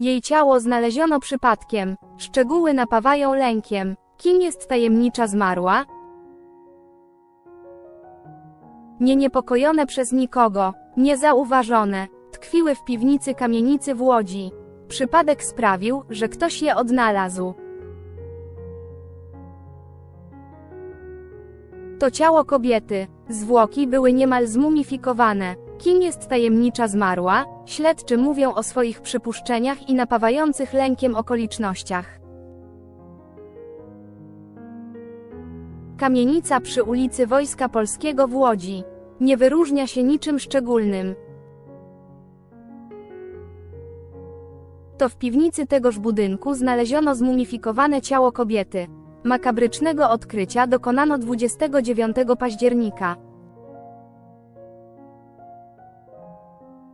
Jej ciało znaleziono przypadkiem. Szczegóły napawają lękiem. Kim jest tajemnicza zmarła? Nie niepokojone przez nikogo, niezauważone, tkwiły w piwnicy kamienicy w Łodzi. Przypadek sprawił, że ktoś je odnalazł. To ciało kobiety. Zwłoki były niemal zmumifikowane. Kim jest tajemnicza zmarła? Śledczy mówią o swoich przypuszczeniach i napawających lękiem okolicznościach. Kamienica przy ulicy Wojska Polskiego w Łodzi. Nie wyróżnia się niczym szczególnym. To w piwnicy tegoż budynku znaleziono zmumifikowane ciało kobiety. Makabrycznego odkrycia dokonano 29 października.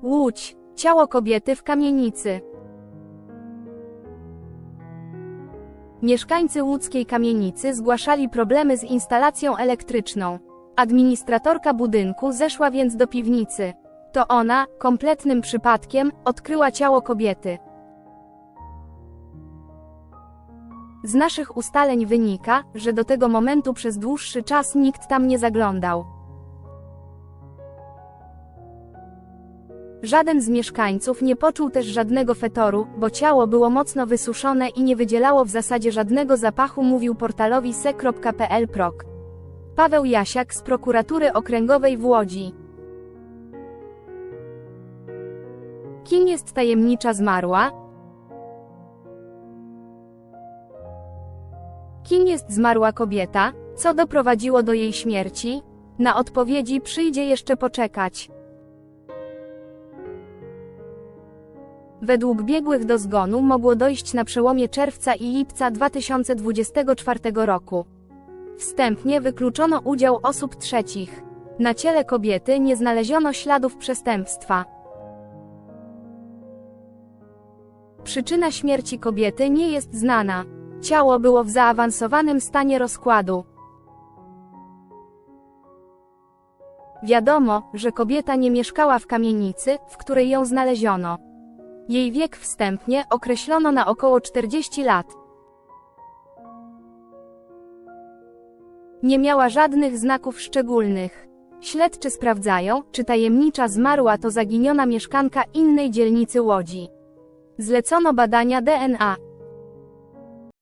Łódź. Ciało kobiety w kamienicy. Mieszkańcy łódzkiej kamienicy zgłaszali problemy z instalacją elektryczną. Administratorka budynku zeszła więc do piwnicy. To ona, kompletnym przypadkiem, odkryła ciało kobiety. Z naszych ustaleń wynika, że do tego momentu przez dłuższy czas nikt tam nie zaglądał. Żaden z mieszkańców nie poczuł też żadnego fetoru, bo ciało było mocno wysuszone i nie wydzielało w zasadzie żadnego zapachu, mówił portalowi se.pl prok. Paweł Jasiak z prokuratury okręgowej w Łodzi. Kim jest tajemnicza zmarła? Kim jest zmarła kobieta? Co doprowadziło do jej śmierci? Na odpowiedzi przyjdzie jeszcze poczekać. Według biegłych do zgonu mogło dojść na przełomie czerwca i lipca 2024 roku. Wstępnie wykluczono udział osób trzecich. Na ciele kobiety nie znaleziono śladów przestępstwa. Przyczyna śmierci kobiety nie jest znana. Ciało było w zaawansowanym stanie rozkładu. Wiadomo, że kobieta nie mieszkała w kamienicy, w której ją znaleziono. Jej wiek wstępnie określono na około 40 lat. Nie miała żadnych znaków szczególnych. Śledczy sprawdzają, czy tajemnicza zmarła to zaginiona mieszkanka innej dzielnicy Łodzi. Zlecono badania DNA.